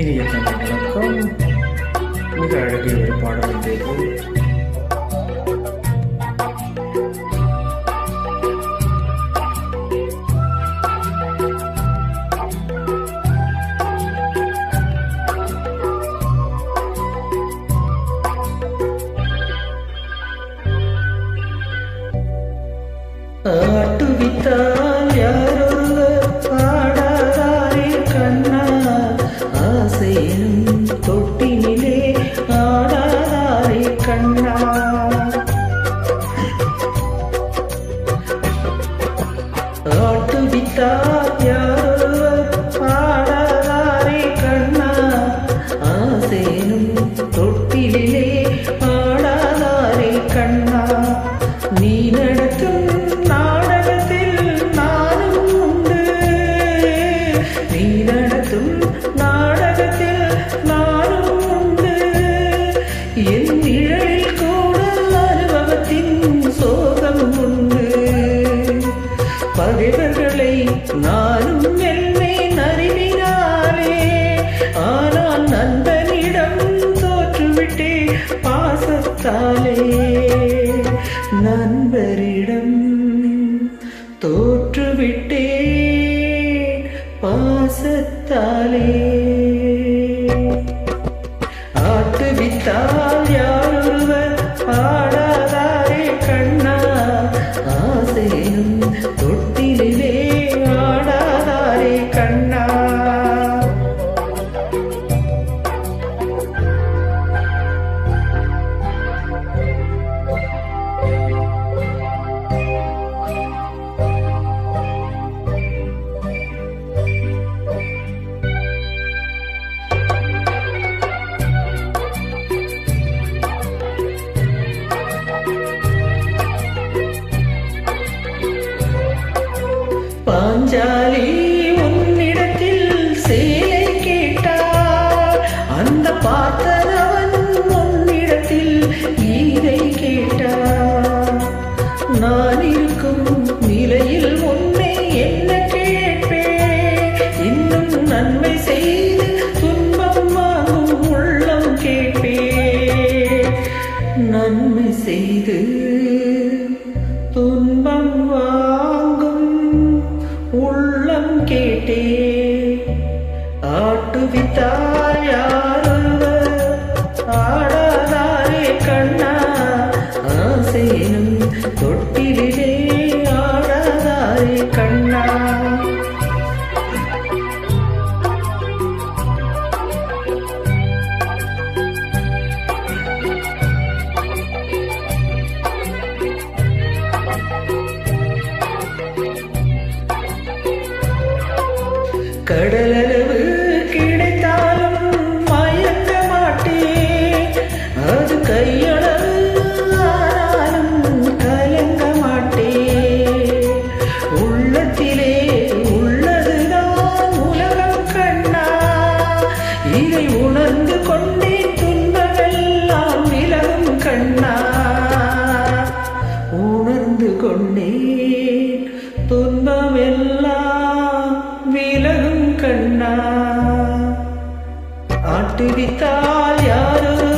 இனிய தமிழ் வணக்கம். மிக அழகிய ஒரு பாடலை தேர்வு ஆட்டுவித்தால் ஆட்டுவித்தால் யாரொருவர் பாடாதாரே கண்ணா. ஆசையினும் தொட்டிலே ஆடாதாரே கண்ணா. நீ நடத்தும் நாடகத்தில் நானும் உண்டு. நீ நடத்தும் நாடகத்தில் நானும் உண்டு. என் நிழலில் கூட அனுபவத்தின் சோகம் உண்டு. பகைவர்களை நானும் என்னை நறிவினாரே ஆனால் நண்பனிடம் தோற்றுவிட்டே பாசத்தாலே. நண்பரிடம் தோற்றுவிட்டே பாசத்தாலே. ஆட்டுவித்தால் யாரொருவர் பாடாதாரே கண்ணா. ஆசையினும் நன்மை செய்து துன்பம் வாங்கும் உள்ளம் கேட்டே. ஆட்டுவித்தார் யாரொருவர் ஆடாதாரே கண்ணா. ஆசையினும் தொட்டிலே ஆடாதாரே கண்ணா. கடலளவு துடித்தால் யாரோ